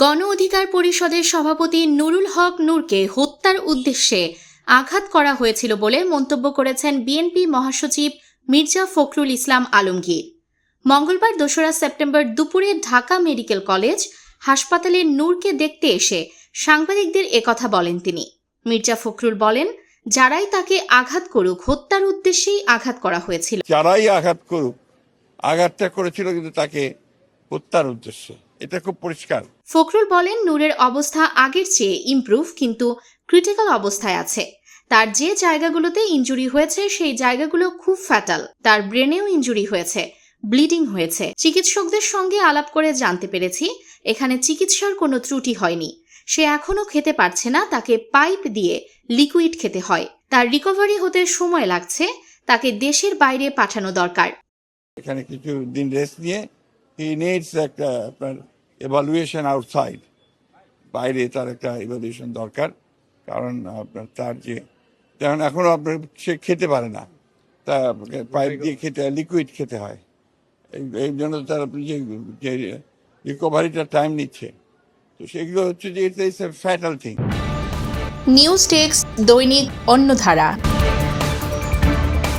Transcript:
গণ অধিকার পরিষদের সভাপতি নুরুল হক নূরকে হত্যার উদ্দেশ্যে আঘাত করা হয়েছিল বলে মন্তব্য করেছেন বিএনপি মহাসচিব মির্জা ফখরুল ইসলাম আলমগীর। মঙ্গলবার দোসরা সেপ্টেম্বর দুপুরে ঢাকা মেডিকেল কলেজ হাসপাতালে নূরকে দেখতে এসে সাংবাদিকদের একথা বলেন তিনি। মির্জা ফখরুল বলেন, যারাই তাকে আঘাত করুক, হত্যার উদ্দেশ্যেই আঘাত করা হয়েছিল। যারাই আঘাত করুক, আঘাতটা করেছিল কিন্তু তাকে হত্যার উদ্দেশ্যে। এটা খুব পরিষ্কার। ফখরুল বলেন নূরের অবস্থা আগের চেয়ে ইমপ্রুভ কিন্তু ক্রিটিক্যাল অবস্থায় আছে। তার যে জায়গাগুলোতে ইনজুরি হয়েছে সেই জায়গাগুলো খুব ফ্যাটাল তার ব্রেনেও ইনজুরি হয়েছে ব্লিডিং হয়েছে। চিকিৎসকদের সঙ্গে আলাপ করে জানতে পেরেছি এখানে চিকিৎসার কোনো ত্রুটি হয়নি। সে এখনও খেতে পারছে না তাকে পাইপ দিয়ে লিকুইড খেতে হয়। তার রিকভারি হতে সময় লাগছে তাকে দেশের বাইরে পাঠানো দরকার। এখানে কিছু দিন রেস্ট নিয়ে হি নিডস একটা আপনার এভালুয়েশন আউটসাইড বাইরে তার একটা এভালুয়েশন দরকার, কারণ আপনার তার যে যেমন এখনও আপনার সে খেতে পারে না। তা পাইপ দিয়ে খেতে লিকুইড খেতে হয়। এই- জন্য তার আপনি যে রিকভারিটা টাইম নিচ্ছে। তো সেগুলো হচ্ছে যে it's a fatal thing news text Dainik Anyadhara